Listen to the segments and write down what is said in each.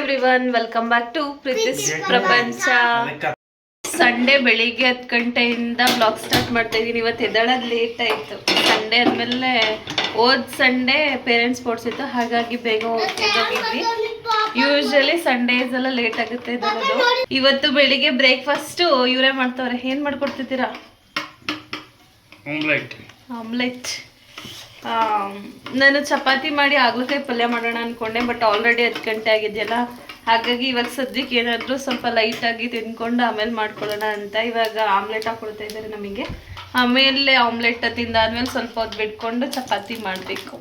Everyone welcome back to Preethi's ಪ್ರಪಂಚ Sunday ಬೆಳಿಗ್ಗೆ ಹತ್ತು ಗಂಟೆಯಿಂದ ಬ್ಲಾಗ್ ಸ್ಟಾರ್ಟ್ ಮಾಡ್ತಾ ಇದೀನಿ. ಇವತ್ತು ಎದ್ದಾಳೋದು ಲೇಟ್ ಆಯಿತು. ಸಂಡೇ ಆದಮೇಲೆ ಹೋದ್ ಸಂಡೇ ಪೇರೆಂಟ್ಸ್ ಸ್ಪೋರ್ಟ್ಸ್ ಇತ್ತು. ಹಾಗಾಗಿ ಬೇಗ ಹೋಗಿದ್ವಿ ಯೂಶಲಿ ಸಂಡೇಸ್ ಎಲ್ಲ ಲೇಟ್ ಆಗುತ್ತೆ ಎದ್ದೇಳೋದು ಇವತ್ತು ಬೆಳಿಗ್ಗೆ ಬ್ರೇಕ್ಫಾಸ್ಟು ಇವರೇ ಮಾಡ್ತವ್ರೆ. ಏನು ಮಾಡ್ಕೊಡ್ತಿದ್ದೀರಾ? ಆಮ್ಲೆಟ್ ಆಮ್ಲೆಟ್ ನಾನು ಚಪಾತಿ ಮಾಡಿ ಆಗ್ಲಕಾಯಿ ಪಲ್ಯ ಮಾಡೋಣ ಅಂದ್ಕೊಂಡೆ ಬಟ್ ಆಲ್ರೆಡಿ ಹತ್ತು ಗಂಟೆ ಆಗಿದೆಯಲ್ಲ. ಹಾಗಾಗಿ ಇವಾಗ ಸದ್ಯಕ್ಕೆ ಏನಾದರೂ ಸ್ವಲ್ಪ ಲೈಟಾಗಿ ತಿಂದ್ಕೊಂಡು ಆಮೇಲೆ ಮಾಡ್ಕೊಳ್ಳೋಣ ಅಂತ ಇವಾಗ ಆಮ್ಲೆಟ್ ಹಾಕೊಳ್ತಾ ಇದ್ದಾರೆ ನಮಗೆ. ಆಮೇಲೆ ಆಮ್ಲೆಟ್ ತಿಂದಾದ್ಮೇಲೆ ಸ್ವಲ್ಪ ಹೊತ್ತು ಬಿಟ್ಕೊಂಡು ಚಪಾತಿ ಮಾಡಬೇಕು.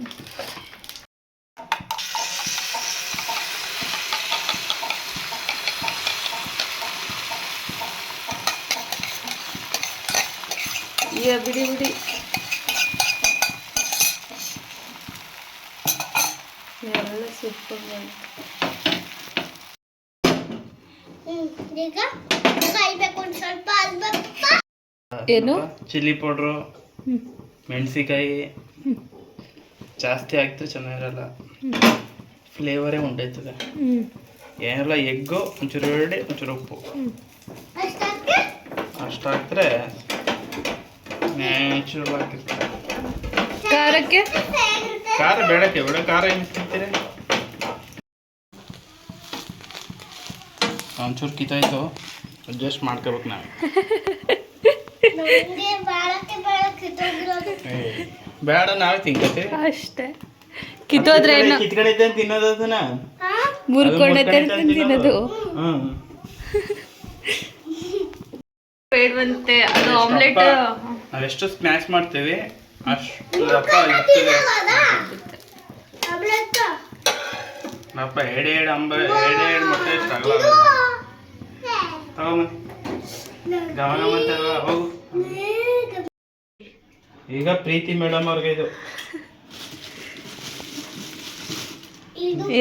ಬಿಡಿ ಬಿಡಿ ಎಲ್ಲ ಸೂಪರ್ ಈಗ ಒಂದು ಸ್ವಲ್ಪ ಅಲ್ಬಪ್ಪ ಏನು? ಚಿಲ್ಲಿ ಪೌಡ್ರು ಮೆಣಸಿನ್ಕಾಯಿ. ಮೆಣಸಿಕಾಯಿ ಜಾಸ್ತಿ ಆಗ್ತದೆ ಚೆನ್ನಾಗಿರಲ್ಲ. ಫ್ಲೇವರೇ ಉಂಟಾಯ್ತದೆ. ಏನೆಲ್ಲ ಎಗ್ಗು ಒಂಚೂರು ಎರಡೆ ಒಂಚೂರು ಉಪ್ಪು. ಅಷ್ಟಾಗ್ತರೆ ಅಷ್ಟು ಹಾಕಿದ್ರೆ ನ್ಯಾಚುರಲ್ ಆಗಿರ್ತದೆ. ಖಾರಕ್ಕೆ? ಖಾರ ಬೇಡಕ್ಕೆ ಬೇಡ ಖಾರ ಏನು ತಿಂತೀರಿ? ಒಂಚೂರು ಕಿತ್ತಾಯ್ತು ಅಡ್ಜಸ್ಟ್ ಮಾಡ್ಕೋಬೇಕು ನಾವು. ಬೇಡ ನಾವೇ ತಿನ್ಕೋತೀವಿ ಅಷ್ಟೇ. ಕಿತ್ತೋದ್ರೆ ಏನು ಕಿತ್ಕೊಂಡಿದ್ದೆ ತಿನ್ನೋದು ಅದನ್ನ. ಹಾ? ಮುರ್ಕೊಂಡೈತೆ ತಿನ್ನೋದು. ಹ್ಮ್. ಬೇಡವಂತೆ. ಅದು ಆಮ್ಲೆಟ್ ನಾವೆಷ್ಟು ಸ್ಮ್ಯಾಶ್ ಮಾಡ್ತೀವಿ ಅಷ್ಟು ದಪ್ಪ ಇರ್ತದೆ ಎರಡು ಎರಡು ಅಂಬ ಎರಡು ಎರಡು ಮೊಟ್ಟೆ ಎಷ್ಟು ಅಗಲ ತಗೊಂಬನ್ನಿ ಗಮ ಗಮ ಹೋಗು. ಈಗ ಪ್ರೀತಿ ಮೇಡಮ್ ಅವ್ರಿಗೆ ಇದು.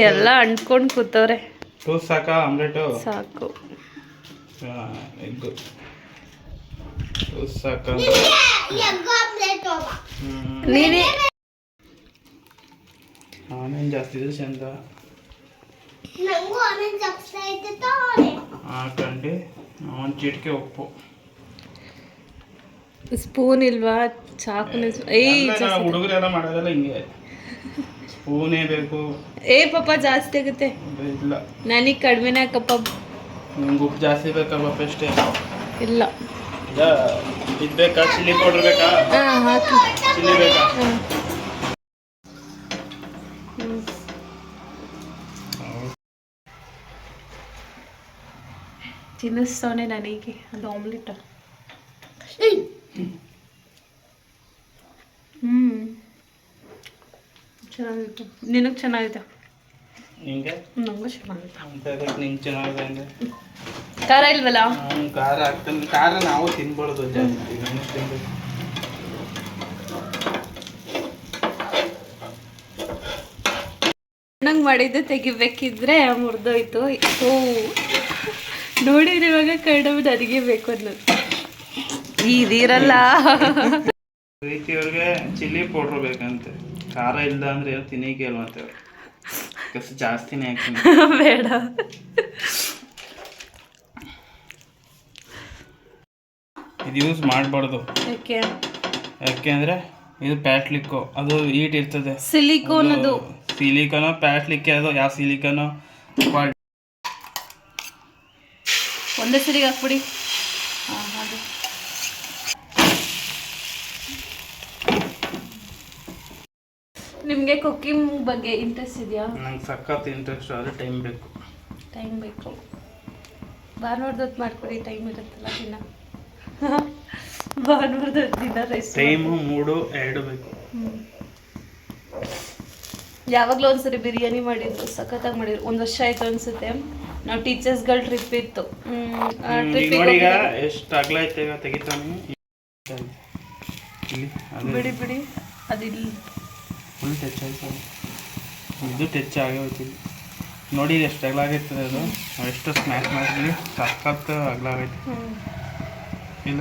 ಎಲ್ಲ ಅಂಟ್ಕೊಂಡು ಕೂತವ್ರೆ. ಟೂ ಸಾಕ ಆಮ್ಲೆಟು? ಸಾಕು. ಎಗ್ಗು ಟೂಸ್ ಸಾಕ ನೀನೇ ಆಮೇಲೆ ಜಾಸ್ತಿ ಇದೆ ಚಂದ ನಂಗೂ ಆಮೇಲೆ ಜಾಸ್ತಿ ಐತೆ ತಾನೆ ಹಾಕೊಂಡು ಒಂದು ಚಿಟಿಕೆ ಉಪ್ಪು. ಸ್ಪೂನ್ ಇಲ್ವಾ? ಚಾಕುನ ಹುಡುಗರೆಲ್ಲ ಮಾಡೋದಲ್ಲ ಹಿಂಗೆ. ಸ್ಪೂನೇ ಬೇಕು. ಏ ಪಪ್ಪ ಜಾಸ್ತಿ ಆಗುತ್ತೆ. ಇಲ್ಲ. ನನಗೆ ಕಡಿಮೆನೇ ಹಾಕಪ್ಪ. ನಿಮ್ಗೆ ಉಪ್ಪು ಜಾಸ್ತಿ ಬೇಕಲ್ವ ಅಷ್ಟೇ? ಇಲ್ಲ. ಇಲ್ಲ. ಇದು ಬೇಕಾ? ಚಿಲ್ಲಿ ಪೌಡರ್ ಬೇಕಾ? ಹಾಂ ಹಾಕಿ. ಚಿಲ್ಲಿ ಬೇಕಾ ಹಾಂ ತಿನ್ನಿಸ್ತವನೆ ನನಗೆ ಅದು ಆಮ್ಲೆಟ್ ಹ್ಞೂ ಚೆನ್ನಾಗಿತ್ತು. ನಿನಗೆ ಚೆನ್ನಾಗಿದೆ? ಅಂತ ಅದಕ್ಕೆ ನಿಂಗೆ ಚೆನ್ನಾಗಿದೆ ಖಾರ ಇಲ್ವಲ್ಲ? ಹ್ಞೂ ಖಾರ ಹಾಕ್ತಾನೆ ಖಾರ ನಾವು ತಿನ್ಬಾರ್ದು ಅಣ್ಣಂಗೆ ನಂಗೆ ಮಾಡಿದ್ದು ತೆಗಿಬೇಕಿದ್ರೆ ಮುರಿದೋಯ್ತು. ಓ ನೋಡಿದ್ರೆ ಇವಾಗ ಕನ್ನಡ ನನಗೆ ಬೇಕು ಅನ್ನೋದು. ಇದಿರಲ್ಲ ಪ್ರೀತಿಯವ್ರಿಗೆ ಚಿಲ್ಲಿ ಪೌಡ್ರ್ ಬೇಕಂತೆ. ಖಾರ ಇಲ್ಲ ಅಂದ್ರೆ ಏನು ತಿನ್ನಕ್ಕೆ ಅಲ್ವಂತೆ ಕಸ ಜಾಸ್ತಿನೇ ಹಾಕ್ತೀನಿ. ಬೇಡ. ಇದು ಯೂಸ್ ಮಾಡಬಾರ್ದು. ಯಾಕೆ? ಯಾಕೆಂದ್ರೆ ಇದು ಪ್ಯಾಟ್ಲಿಕ್ಕು ಅದು ಈಟ್ ಇರ್ತದೆ. ಸಿಲಿಕೋನ್ ಅದು ಸಿಲಿಕನೋ ಪ್ಯಾಟ್ಲಿಕ್ಕೆ ಅದು ಯಾವ ಸಿಲಿಕನೋ ಒಂದೇ ಸರಿಗೆ ಹಾಕ್ಬಿಡಿ. ಹಾಂ ಹಾಗೆ. ನಿಮಗೆ ಕುಕ್ಕಿಂಗ್ ಬಗ್ಗೆ ಇಂಟ್ರೆಸ್ಟ್ ಇದೆಯಾ? ನಂಗೆ ಸಖತ್ ಇಂಟ್ರೆಸ್ಟ್ ಆದರೆ ಟೈಮ್ ಬೇಕು. ಟೈಮ್ ಬೇಕು. ಭಾನುವಾರದೊತ್ತು ಮಾಡ್ಕೊಡಿ ಟೈಮ್ ಇರುತ್ತಲ್ಲ ದಿನ. ಭಾನುವಾರದ ಹೊತ್ತು ದಿನ ರೆಸ್ಟ್ ಟೈಮು ಮೂಡು ಎರಡು ಬೇಕು. ಯಾವಾಗಲೂ ಒಂದ್ಸರಿ ಬಿರಿಯಾನಿ ಮಾಡಿದ್ರು ಸಖತ್ತಾಗಿ ಮಾಡಿದ್ರು. ಒಂದು ವರ್ಷ ಆಯಿತು ಅನ್ಸುತ್ತೆ. ನಾವು ಟೀಚರ್ಸ್ಗಳ ಟ್ರಿಪ್ ಇತ್ತು. ಟ್ರಿಪ್ ಈಗ ನೋಡಿ ಈಗ ಎಷ್ಟು ಅಗಲ ಐತೆ ಈಗ ತೆಗಿತಾನೆ. ಇಲ್ಲಿ ಅದು ಬಿಡಿ ಬಿಡಿ. ಅದಿಲ್ಲ. ಫುಲ್ ಟಚ್ ಆಯ್ತು ಇದು ಟಚ್ ಆಗೇ ಹೋಯ್ತು ಇಲ್ಲಿ. ನೋಡಿ ಎಷ್ಟು ಅಗಲ ಆಗೈತದೆ ಅದು. ಎಷ್ಟು ಸ್ನ್ಯಾಕ್ ಮಾಡಿದ್ವಿ. ಸಖತ್ ಅಗಲ ಆಗೈತೆ. ಇಲ್ಲ.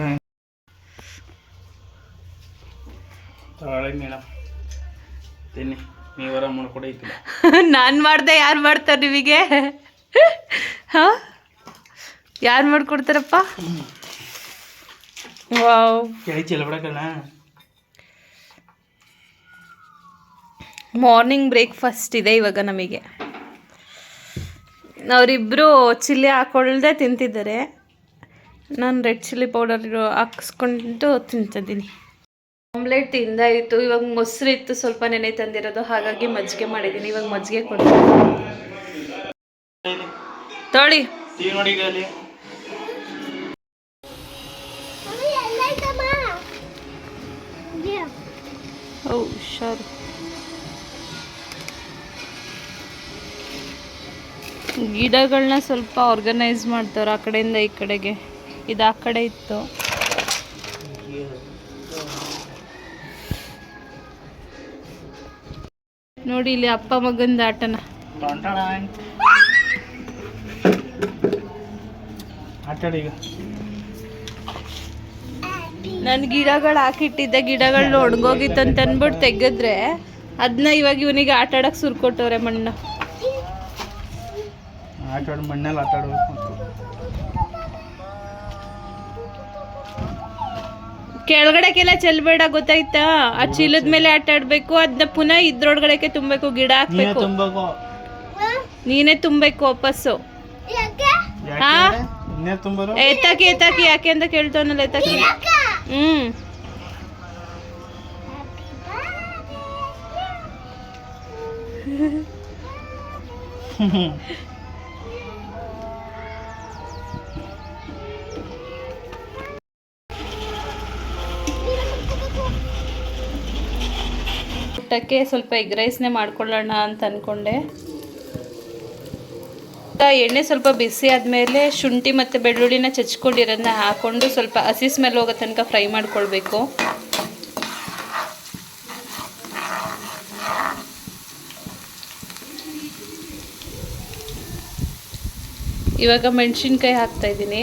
ತಗೊಳ್ಳಿ ಮೇಡಮ್ ತಿನ್ನಿ. ನೀವರ ಮಾಡ್ಕೊಡಿ ನಾನು ಮಾಡ್ದೆ ಯಾರು ಮಾಡ್ತಾರೆ ನಿಮಗೆ? ಹಾ? ಯಾರು ಮಾಡ್ಕೊಡ್ತಾರಪ್ಪ? ವಾವ್. ಮಾರ್ನಿಂಗ್ ಬ್ರೇಕ್ಫಾಸ್ಟ್ ಇದೆ ಇವಾಗ ನಮಗೆ. ಅವರಿಬ್ಬರು ಚಿಲ್ಲಿ ಹಾಕೊಳ್ಳದೆ ತಿಂತಿದ್ದಾರೆ. ನಾನು ರೆಡ್ ಚಿಲ್ಲಿ ಪೌಡರ್ ಹಾಕಿಸ್ಕೊಂಡು ತಿಂತಿದ್ದೀನಿ. ಆಮ್ಲೆಟ್ ತಿಂದಾಯಿತು ಇವಾಗ ಮೊಸರು ಇತ್ತು ಸ್ವಲ್ಪ ನೆನೆ ತಂದಿರೋದು ಹಾಗಾಗಿ ಮಜ್ಜಿಗೆ ಮಾಡಿದ್ದೀನಿ. ಇವಾಗ ಮಜ್ಜಿಗೆ ಕೊಡ್ತೀನಿ. ತೊಳಿ. ಓ ಹುಷಾರು. ಗಿಡಗಳನ್ನ ಸ್ವಲ್ಪ ಆರ್ಗನೈಸ್ ಮಾಡ್ತಾರೆ ಆ ಕಡೆಯಿಂದ ಈ ಕಡೆಗೆ. ಇದು ಆ ಕಡೆ ಇತ್ತು. ನೋಡಿ ಇಲ್ಲಿ ಅಪ್ಪ ಮಗಂದ ಆಟನ. ಈಗ. ನಾನು ಗಿಡಗಳು ಹಾಕಿಟ್ಟಿದ್ದೆ ಗಿಡಗಳು ಒಣಗೋಗಿತ್ತು ಅಂತ ಅಂದ್ಬಿಟ್ಟು ತೆಗೆದ್ರೆ ಅದನ್ನ ಇವಾಗ ಇವನಿಗೆ ಆಟ ಆಡಕ್ಕೆ ಸುರ್ಕೊಟ್ಟವ್ರೆ ಮಣ್ಣು. ಆಟಾಡು ಮಣ್ಣಲ್ಲಿ ಆಟಾಡಬೇಕು ಕೆಳಗಡೆಗೆಲ್ಲ ಚೆಲ್ಬೇಡ ಗೊತ್ತಾಯ್ತಾ? ಆ ಚೀಲದ ಮೇಲೆ ಆಟ ಆಡ್ಬೇಕು ಅದನ್ನ ಪುನಃ ಇದ್ರೊಳಗಡೆ ತುಂಬಬೇಕು ಗಿಡ ಹಾಕ್ಬೇಕು. ನೀನೇ ತುಂಬಬೇಕು ವಾಪಸ್ಸು. ಯಾಕೆ? ಯಾಕೆ? ಹಾ? ಎತ್ತಾಕಿ ಎತ್ತಾಕಿ ಯಾಕೆ ಅಂತ ಕೇಳ್ತಾವನಲ್ಲ ಎತ್ತಾಕಿ ಹ್ಮ್. ಊಟಕ್ಕೆ ಸ್ವಲ್ಪ ಎಗ್ ರೈಸ್ನೇ ಮಾಡ್ಕೊಳ್ಳೋಣ ಅಂತ ಅಂದ್ಕೊಂಡೆ ಎಣ್ಣೆ ಸ್ವಲ್ಪ ಬಿಸಿ ಆದಮೇಲೆ ಶುಂಠಿ ಮತ್ತು ಬೆಳ್ಳುಳ್ಳಿನ ಚಚ್ಕೊಂಡಿರೋದನ್ನ ಹಾಕ್ಕೊಂಡು ಸ್ವಲ್ಪ ಹಸಿ ಸ್ಮೆಲ್ ಹೋಗೋ ತನಕ ಫ್ರೈ ಮಾಡ್ಕೊಳ್ಬೇಕು. ಇವಾಗ ಮೆಣಸಿನ್ಕಾಯಿ ಹಾಕ್ತಾ ಇದ್ದೀನಿ.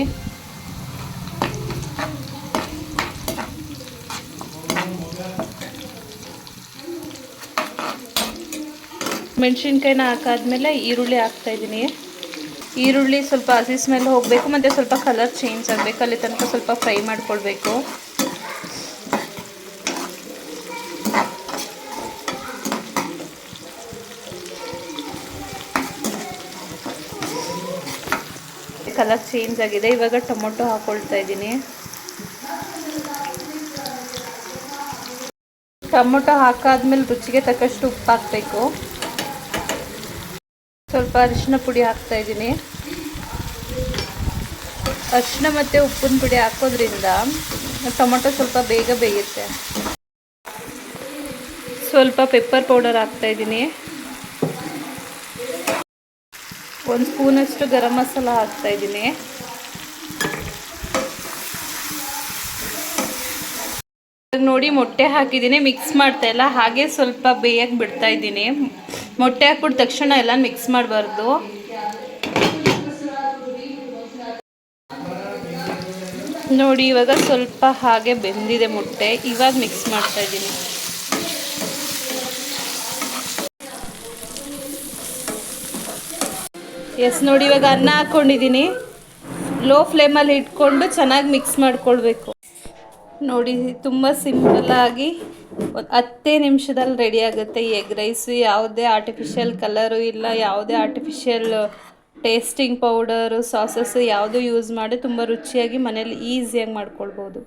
ಮೆಣಸಿನ್ಕಾಯಿನ ಹಾಕಾದ್ಮೇಲೆ ಈರುಳ್ಳಿ ಹಾಕ್ತಾ ಇದ್ದೀನಿ. ಈರುಳ್ಳಿ ಸ್ವಲ್ಪ ಹಸಿ ಸ್ಮೆಲ್ ಹೋಗಬೇಕು, ಮತ್ತು ಸ್ವಲ್ಪ ಕಲರ್ ಚೇಂಜ್ ಆಗಬೇಕು. ಅಲ್ಲಿ ತನಕ ಸ್ವಲ್ಪ ಫ್ರೈ ಮಾಡ್ಕೊಳ್ಬೇಕು. ಕಲರ್ ಚೇಂಜ್ ಆಗಿದೆ. ಇವಾಗ ಟೊಮೊಟೊ ಹಾಕೊಳ್ತಾ ಇದ್ದೀನಿ. ಟೊಮೊಟೊ ಹಾಕಾದ್ಮೇಲೆ ರುಚಿಗೆ ತಕ್ಕಷ್ಟು ಉಪ್ಪು ಹಾಕಬೇಕು ಸ್ವಲ್ಪ ಅರಿಶಿನ ಪುಡಿ ಹಾಕ್ತಾ ಇದ್ದೀನಿ. ಅರಿಶಿನ ಮತ್ತು ಉಪ್ಪಿನ ಪುಡಿ ಹಾಕೋದ್ರಿಂದ ಟೊಮೊಟೊ ಸ್ವಲ್ಪ ಬೇಗ ಬೇಯುತ್ತೆ. ಸ್ವಲ್ಪ ಪೆಪ್ಪರ್ ಪೌಡರ್ ಹಾಕ್ತಾ ಇದ್ದೀನಿ. ಒಂದು ಸ್ಪೂನಷ್ಟು ಗರಂ ಮಸಾಲ ಹಾಕ್ತಾ ಇದ್ದೀನಿ. ನೋಡಿ ಮೊಟ್ಟೆ ಹಾಕಿದ್ದೀನಿ, ಮಿಕ್ಸ್ ಮಾಡ್ತಾ ಇಲ್ಲ, ಹಾಗೆ ಸ್ವಲ್ಪ ಬೇಯಕ್ಕೆ ಬಿಡ್ತಾ ಇದ್ದೀನಿ. ಮೊಟ್ಟೆ ಹಾಕ್ಬಿಟ್ಟು ತಕ್ಷಣ ಎಲ್ಲ ಮಿಕ್ಸ್ ಮಾಡಬಾರ್ದು. ನೋಡಿ, ಇವಾಗ ಸ್ವಲ್ಪ ಹಾಗೆ ಬೆಂದಿದೆ ಮೊಟ್ಟೆ. ಇವಾಗ ಮಿಕ್ಸ್ ಮಾಡ್ತಾ ಇದ್ದೀನಿ. ಎಸ್ ನೋಡಿ, ಇವಾಗ ಅನ್ನ ಹಾಕ್ಕೊಂಡಿದ್ದೀನಿ ಲೋ ಫ್ಲೇಮಲ್ಲಿ ಇಟ್ಕೊಂಡು ಚೆನ್ನಾಗಿ ಮಿಕ್ಸ್ ಮಾಡ್ಕೊಳ್ಬೇಕು. ನೋಡಿ, ತುಂಬ ಸಿಂಪಲ್ಲಾಗಿ ಹತ್ತೇ ನಿಮಿಷದಲ್ಲಿ ರೆಡಿ ಆಗುತ್ತೆ ಈ ಎಗ್ ರೈಸು ಯಾವುದೇ ಆರ್ಟಿಫಿಷಿಯಲ್ ಕಲರು ಇಲ್ಲ, ಯಾವುದೇ ಆರ್ಟಿಫಿಷಿಯಲ್ ಟೇಸ್ಟಿಂಗ್ ಪೌಡರು ಸಾಸಸ್ಸು ಯಾವುದೂ ಯೂಸ್ ಮಾಡಿ ತುಂಬ ರುಚಿಯಾಗಿ ಮನೇಲಿ ಈಸಿಯಾಗಿ ಮಾಡ್ಕೊಳ್ಬೋದು.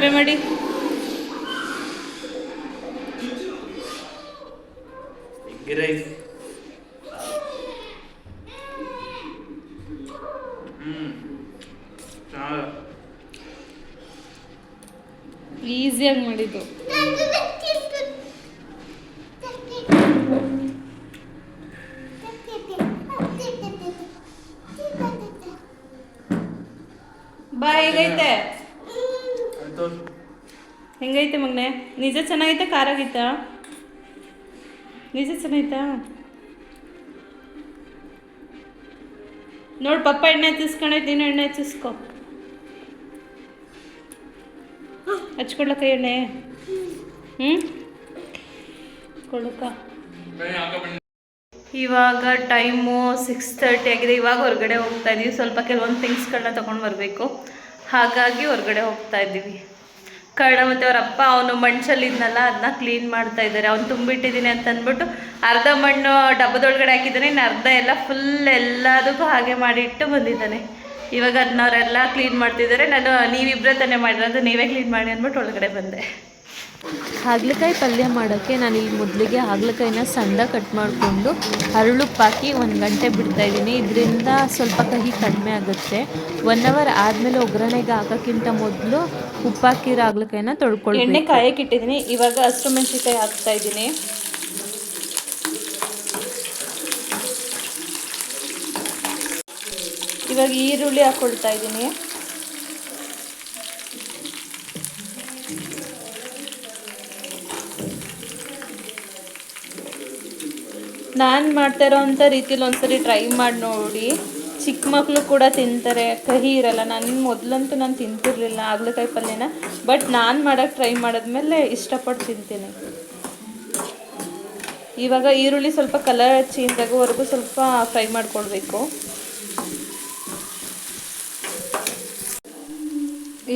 ಕಡಿಮೆ ಮಾಡಿ. ರೈಸ್? ಈಸಿಯಾಗಿ ಮಾಡಿದ್ದು ಹೆಂಗೈತೆ ಹೆಂಗೈತೆ ಮಗನೆ? ನಿಜ ಚೆನ್ನಾಗೈತೆ? ಖಾರ ಆಗೈತಾ ನಿಜ ಚೆನ್ನಾಗೈತಾ? ನೋಡು ಪಪ್ಪ ಎಣ್ಣೆ ಹಚ್ಚಿಸ್ಕೊಂಡೈತೆ ನೀನು ಎಣ್ಣೆ ಹಚ್ಚಿಸ್ಕೊ. ಹಚ್ಕೊಡ್ಲಕ್ಕ ಎಣ್ಣೆ. ಹ್ಞೂ ಇವಾಗ ಟೈಮು ಸಿಕ್ಸ್ ತರ್ಟಿ ಆಗಿದೆ. ಇವಾಗ ಹೊರಗಡೆ ಹೋಗ್ತಾ ಇದ್ದೀವಿ ಸ್ವಲ್ಪ ಕೆಲವೊಂದು ಥಿಂಗ್ಸ್ಗಳನ್ನ ತೊಗೊಂಡು ಬರಬೇಕು. ಹಾಗಾಗಿ ಹೊರಗಡೆ ಹೋಗ್ತಾ ಇದ್ದೀವಿ. ಕರ್ಣ ಮತ್ತು ಅವ್ರ ಅಪ್ಪ ಅವನು ಮಣ್ಸಲ್ಲಿದ್ನಲ್ಲ ಅದನ್ನ ಕ್ಲೀನ್ ಮಾಡ್ತಾ ಇದ್ದಾರೆ. ಅವ್ನು ತುಂಬಿಟ್ಟಿದ್ದೀನಿ ಅಂತ ಅಂದ್ಬಿಟ್ಟು ಅರ್ಧ ಮಣ್ಣು ಡಬ್ಬದೊಳಗಡೆ ಹಾಕಿದ್ದಾನೆ, ಇನ್ನು ಅರ್ಧ ಎಲ್ಲ ಫುಲ್ ಎಲ್ಲದಕ್ಕೂ ಹಾಗೆ ಮಾಡಿಟ್ಟು ಬಂದಿದ್ದಾನೆ. ಇವಾಗ ಅದನ್ನ ಅವರೆಲ್ಲ ಕ್ಲೀನ್ ಮಾಡ್ತಿದ್ದಾರೆ. ನಾನು ನೀವಿಬ್ಬರೇ ತಾನೇ ಮಾಡಿರೋದು, ನೀವೇ ಕ್ಲೀನ್ ಮಾಡಿ ಅಂದ್ಬಿಟ್ಟು ಒಳಗಡೆ ಬಂದೆ. ಹಾಗಲಕಾಯಿ ಪಲ್ಯ ಮಾಡೋಕ್ಕೆ ನಾನು ಇಲ್ಲಿ ಮೊದಲಿಗೆ ಹಾಗಲಕಾಯಿನ ಸಣ್ಣ ಕಟ್ ಮಾಡಿಕೊಂಡು ಹರಳುಪ್ಪಾಕಿ ಒಂದು ಗಂಟೆ ಬಿಡ್ತಾಯಿದ್ದೀನಿ ಇದರಿಂದ ಸ್ವಲ್ಪ ಕಹಿ ಕಡಿಮೆ ಆಗುತ್ತೆ. ಒನ್ ಅವರ್ ಆದಮೇಲೆ ಒಗ್ಗರಣೆಗೆ ಹಾಕೋಕ್ಕಿಂತ ಮೊದಲು ಉಪ್ಪಾಕಿರೋ ಹಾಗಲಕಾಯಿನ ಎಣ್ಣೆ ತೊಳ್ಕೊಳ್ಬೇಕು ಕಾಯಕ್ಕೆ ಇಟ್ಟಿದ್ದೀನಿ. ಇವಾಗ ಹಸಿರು ಮೆಣಸಿನ್ಕಾಯಿ ಹಾಕ್ತಾ ಇದ್ದೀನಿ. ಇವಾಗ ಈರುಳ್ಳಿ ಹಾಕ್ಕೊಳ್ತಾ ಇದ್ದೀನಿ. ನಾನು ಮಾಡ್ತಾ ಇರೋವಂಥ ರೀತಿಲಿ ಒಂದ್ಸರಿ ಟ್ರೈ ಮಾಡಿ ನೋಡಿ. ಚಿಕ್ಕ ಮಕ್ಕಳು ಕೂಡ ತಿಂತಾರೆ, ಕಹಿ ಇರಲ್ಲ. ನಾನು ಮೊದಲಂತೂ ನಾನು ತಿಂತಿರಲಿಲ್ಲ ಹಾಗಲಕಾಯಿ ಪಲ್ಯನ ಬಟ್ ನಾನು ಮಾಡೋಕ್ಕೆ ಟ್ರೈ ಮಾಡಿದ್ಮೇಲೆ ಇಷ್ಟಪಟ್ಟು ತಿಂತೀನಿ. ಇವಾಗ ಈರುಳ್ಳಿ ಸ್ವಲ್ಪ ಕಲರ್ ಚೇಂಜ್ ಆಗೋವರೆಗೂ ಸ್ವಲ್ಪ ಫ್ರೈ ಮಾಡ್ಕೊಳ್ಬೇಕು.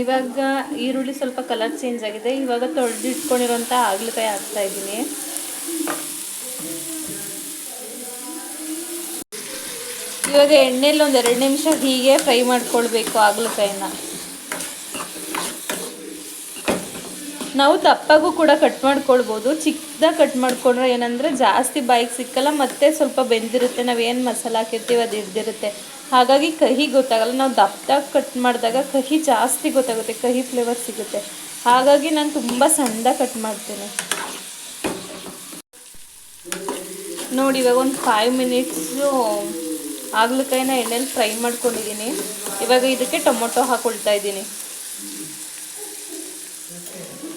ಇವಾಗ ಈರುಳ್ಳಿ ಸ್ವಲ್ಪ ಕಲರ್ ಚೇಂಜ್ ಆಗಿದೆ ಇವಾಗ ತೊಳೆದು ಇಟ್ಕೊಂಡಿರೋಂಥ ಹಾಗಲಕಾಯಿ ಹಾಕ್ತಾ ಇದ್ದೀನಿ. ಇವಾಗ ಎಣ್ಣೆಲಿ ಒಂದು ಎರಡು ನಿಮಿಷ ಹೀಗೆ ಫ್ರೈ ಮಾಡ್ಕೊಳ್ಬೇಕು ಹಾಗಲಕಾಯಿನ ನಾವು ದಪ್ಪಾಗೂ ಕೂಡ ಕಟ್ ಮಾಡ್ಕೊಳ್ಬೋದು. ಚಿಕ್ಕದಾಗ ಕಟ್ ಮಾಡ್ಕೊಂಡ್ರೆ ಏನಂದರೆ ಜಾಸ್ತಿ ಬಾಯಿಗೆ ಸಿಕ್ಕಲ್ಲ, ಮತ್ತೆ ಸ್ವಲ್ಪ ಬೆಂದಿರುತ್ತೆ. ನಾವೇನು ಮಸಾಲ ಹಾಕಿರ್ತೀವಿ ಅದು ಇದ್ದಿರುತ್ತೆ ಹಾಗಾಗಿ ಕಹಿ ಗೊತ್ತಾಗಲ್ಲ. ನಾವು ದಪ್ಪಾಗಿ ಕಟ್ ಮಾಡಿದಾಗ ಕಹಿ ಜಾಸ್ತಿ ಗೊತ್ತಾಗುತ್ತೆ. ಕಹಿ ಫ್ಲೇವರ್ ಸಿಗುತ್ತೆ. ಹಾಗಾಗಿ ನಾನು ತುಂಬ ಸಣ್ಣದಾಗಿ ಕಟ್ ಮಾಡ್ತೀನಿ. ನೋಡಿ ಇವಾಗ ಒಂದು ಫೈವ್ ಮಿನಿಟ್ಸು ಹಾಗಲಕಾಯಿನ ಎಣ್ಣೆಲಿ ಫ್ರೈ ಮಾಡ್ಕೊಂಡಿದ್ದೀನಿ. ಇವಾಗ ಇದಕ್ಕೆ ಟೊಮೊಟೊ ಹಾಕೊಳ್ತಾ ಇದ್ದೀನಿ.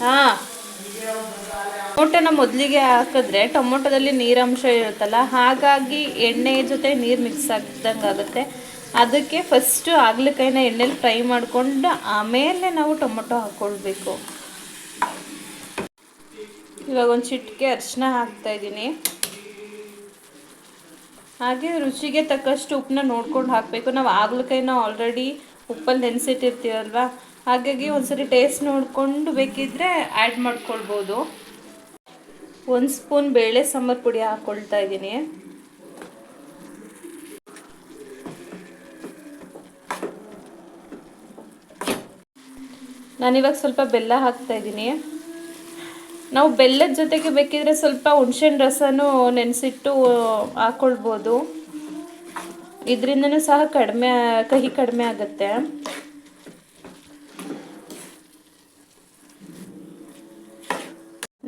ಹಾಂ. ಟೊಮೊಟೊನ ಮೊದಲಿಗೆ ಹಾಕಿದ್ರೆ ಟೊಮೊಟೊದಲ್ಲಿ ನೀರಂಶ ಇರುತ್ತಲ್ಲ, ಹಾಗಾಗಿ ಎಣ್ಣೆ ಜೊತೆ ನೀರು ಮಿಕ್ಸ್ ಆಗ್ದಂಗೆ ಆಗುತ್ತೆ. ಅದಕ್ಕೆ ಫಸ್ಟು ಹಾಗಲಕಾಯಿನ ಎಣ್ಣೆಲಿ ಫ್ರೈ ಮಾಡಿಕೊಂಡು ಆಮೇಲೆ ನಾವು ಟೊಮೊಟೊ ಹಾಕ್ಕೊಳ್ಬೇಕು ಇವಾಗ ಒಂದು ಚಿಟಿಕೆ ಅರಿಶಿನ ಹಾಕ್ತಾ ಇದ್ದೀನಿ. ಹಾಗೆ ರುಚಿಗೆ ತಕ್ಕಷ್ಟು ಉಪ್ಪನ್ನ ನೋಡ್ಕೊಂಡು ಹಾಕಬೇಕು. ನಾವು ಹಾಗಲಕಾಯಿನ ಆಲ್ರೆಡಿ ಉಪ್ಪಲ್ಲಿ ನೆನೆಸಿಟ್ಟಿರ್ತೀವಲ್ವ? ಹಾಗಾಗಿ ಒಂದ್ಸರಿ ಟೇಸ್ಟ್ ನೋಡಿಕೊಂಡು ಬೇಕಿದ್ರೆ ಆ್ಯಡ್ ಮಾಡ್ಕೊಳ್ಬೋದು. ಒಂದು ಸ್ಪೂನ್ ಬೇಳೆ ಸಾಂಬಾರು ಪುಡಿ ಹಾಕ್ಕೊಳ್ತಾ ಇದ್ದೀನಿ. ನಾನಿವಾಗ ಸ್ವಲ್ಪ ಬೆಲ್ಲ ಹಾಕ್ತಾ ಇದ್ದೀನಿ. ನಾವು ಬೆಲ್ಲದ ಜೊತೆಗೆ ಬೇಕಿದ್ರೆ ಸ್ವಲ್ಪ ಹುಣ್ಸೆಹಣ್ಣು ರಸನೂ ನೆನೆಸಿಟ್ಟು ಹಾಕ್ಕೊಳ್ಬೋದು ಇದರಿಂದನೂ ಸಹ ಕಡಿಮೆ, ಕಹಿ ಕಡಿಮೆ ಆಗುತ್ತೆ.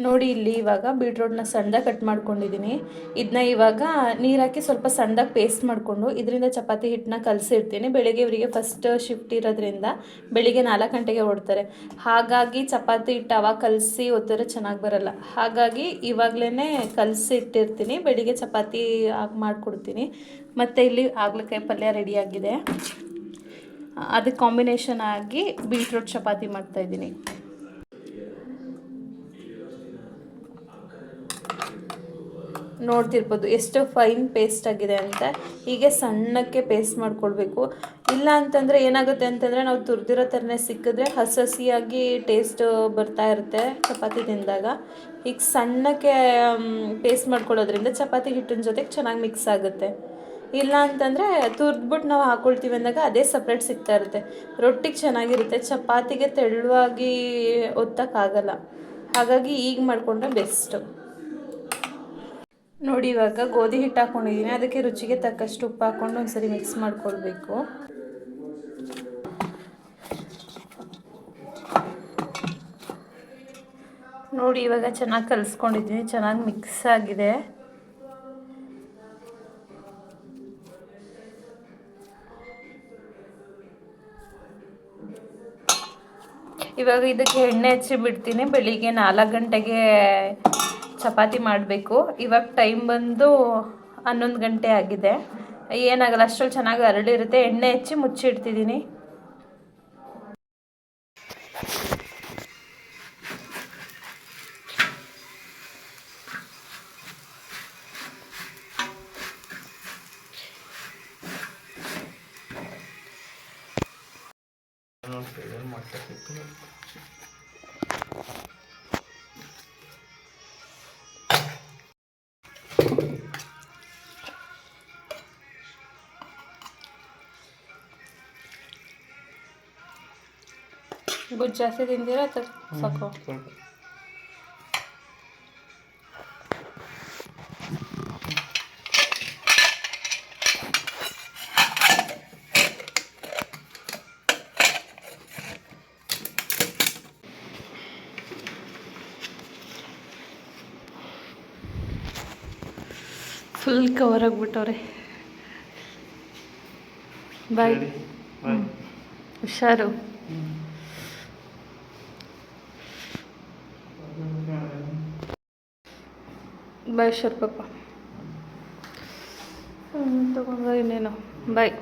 ನೋಡಿ ಇಲ್ಲಿ ಇವಾಗ ಬೀಟ್ರೋಟ್ನ ಸಣ್ಣದಾಗಿ ಕಟ್ ಮಾಡ್ಕೊಂಡಿದ್ದೀನಿ. ಇದನ್ನ ಇವಾಗ ನೀರು ಹಾಕಿ ಸ್ವಲ್ಪ ಸಣ್ಣದಾಗಿ ಪೇಸ್ಟ್ ಮಾಡಿಕೊಂಡು ಇದರಿಂದ ಚಪಾತಿ ಹಿಟ್ಟನ್ನ ಕಲಸಿರ್ತೀನಿ. ಬೆಳಿಗ್ಗೆ ಇವರಿಗೆ ಫಸ್ಟ್ ಶಿಫ್ಟ್ ಇರೋದ್ರಿಂದ ಬೆಳಿಗ್ಗೆ ನಾಲ್ಕು ಗಂಟೆಗೆ ಓಡ್ತಾರೆ ಹಾಗಾಗಿ ಚಪಾತಿ ಹಿಟ್ಟು ಅವಾಗ ಕಲಸಿ ಒತ್ತಿದ್ರೆ ಚೆನ್ನಾಗಿ ಬರಲ್ಲ. ಹಾಗಾಗಿ ಇವಾಗಲೇ ಕಲಸಿ ಇಟ್ಟಿರ್ತೀನಿ ಬೆಳಿಗ್ಗೆ ಚಪಾತಿ ಹಾಕಿ ಮಾಡಿಕೊಡ್ತೀನಿ. ಮತ್ತು ಇಲ್ಲಿ ಹಾಗಲಕಾಯಿ ಪಲ್ಯ ರೆಡಿಯಾಗಿದೆ ಅದಕ್ಕೆ ಕಾಂಬಿನೇಷನ್ ಆಗಿ ಬೀಟ್ರೋಟ್ ಚಪಾತಿ ಮಾಡ್ತಾಯಿದ್ದೀನಿ ನೋಡ್ತಿರ್ಬೋದು. ಎಷ್ಟು ಫೈನ್ ಪೇಸ್ಟ್ ಆಗಿದೆ ಅಂತ. ಹೀಗೆ ಸಣ್ಣಕ್ಕೆ ಪೇಸ್ಟ್ ಮಾಡ್ಕೊಳ್ಬೇಕು. ಇಲ್ಲ ಅಂತಂದರೆ ಏನಾಗುತ್ತೆ ಅಂತಂದರೆ ನಾವು ತುರಿದಿರೋ ಥರನೇ ಸಿಕ್ಕಿದ್ರೆ ಹಸಿ ಹಸಿಯಾಗಿ ಟೇಸ್ಟ್ ಬರ್ತಾ ಇರುತ್ತೆ ಚಪಾತಿ ತಿಂದಾಗ. ಈಗ ಸಣ್ಣಕ್ಕೆ ಪೇಸ್ಟ್ ಮಾಡ್ಕೊಳ್ಳೋದ್ರಿಂದ ಚಪಾತಿ ಹಿಟ್ಟಿನ ಜೊತೆಗೆ ಚೆನ್ನಾಗಿ ಮಿಕ್ಸ್ ಆಗುತ್ತೆ. ಇಲ್ಲ ಅಂತಂದರೆ ತುರಿದ್ಬಿಟ್ಟು ನಾವು ಹಾಕ್ಕೊಳ್ತೀವಿ ಅಂದಾಗ ಅದೇ ಸಪ್ರೇಟ್ ಸಿಗ್ತಾ ಇರುತ್ತೆ. ರೊಟ್ಟಿಗೆ ಚೆನ್ನಾಗಿರುತ್ತೆ. ಚಪಾತಿಗೆ ತೆಳುವಾಗಿ ಒತ್ತಕ್ಕಾಗಲ್ಲ. ಹಾಗಾಗಿ ಈಗ ಮಾಡಿಕೊಂಡ್ರೆ ಬೆಸ್ಟು ನೋಡಿ, ಇವಾಗ ಗೋಧಿ ಹಿಟ್ಟು ಹಾಕ್ಕೊಂಡಿದ್ದೀನಿ ಅದಕ್ಕೆ ರುಚಿಗೆ ತಕ್ಕಷ್ಟು ಉಪ್ಪು ಹಾಕ್ಕೊಂಡು ಒಂದ್ಸರಿ ಮಿಕ್ಸ್ ಮಾಡ್ಕೊಳ್ಬೇಕು. ನೋಡಿ, ಇವಾಗ ಚೆನ್ನಾಗಿ ಕಲಿಸ್ಕೊಂಡಿದ್ದೀನಿ. ಚೆನ್ನಾಗಿ ಮಿಕ್ಸ್ ಆಗಿದೆ. ಇವಾಗ ಇದಕ್ಕೆ ಎಣ್ಣೆ ಹಚ್ಚಿ ಬಿಡ್ತೀನಿ. ಬೆಳಿಗ್ಗೆ ನಾಲ್ಕು ಗಂಟೆಗೆ ಚಪಾತಿ ಮಾಡಬೇಕು. ಇವಾಗ ಟೈಮ್ ಬಂದು ಹನ್ನೊಂದು ಗಂಟೆ ಆಗಿದೆ. ಏನಾಗಲ್ಲ, ಅಷ್ಟರಲ್ಲಿ ಚೆನ್ನಾಗಿ ಅರಳಿರುತ್ತೆ ಎಣ್ಣೆ ಹಚ್ಚಿ ಮುಚ್ಚಿಡ್ತಿದ್ದೀನಿ ಜಾಸ್ತಿ ತಿಂದಿರಾ ಅಥವಾ ಸಾಕು ಸ್ವಲ್ಪ ಫುಲ್ ಕವರ್ ಆಗಿಬಿಟ್ಟವ್ರೆ ಬಾಯ್ ಬಾಯ್ ಹುಷಾರು ಹುಷಾರು ಪಾಪ ತಗೊಂಡ್ರೆ ಇನ್ನೇನು ಬಾಯ್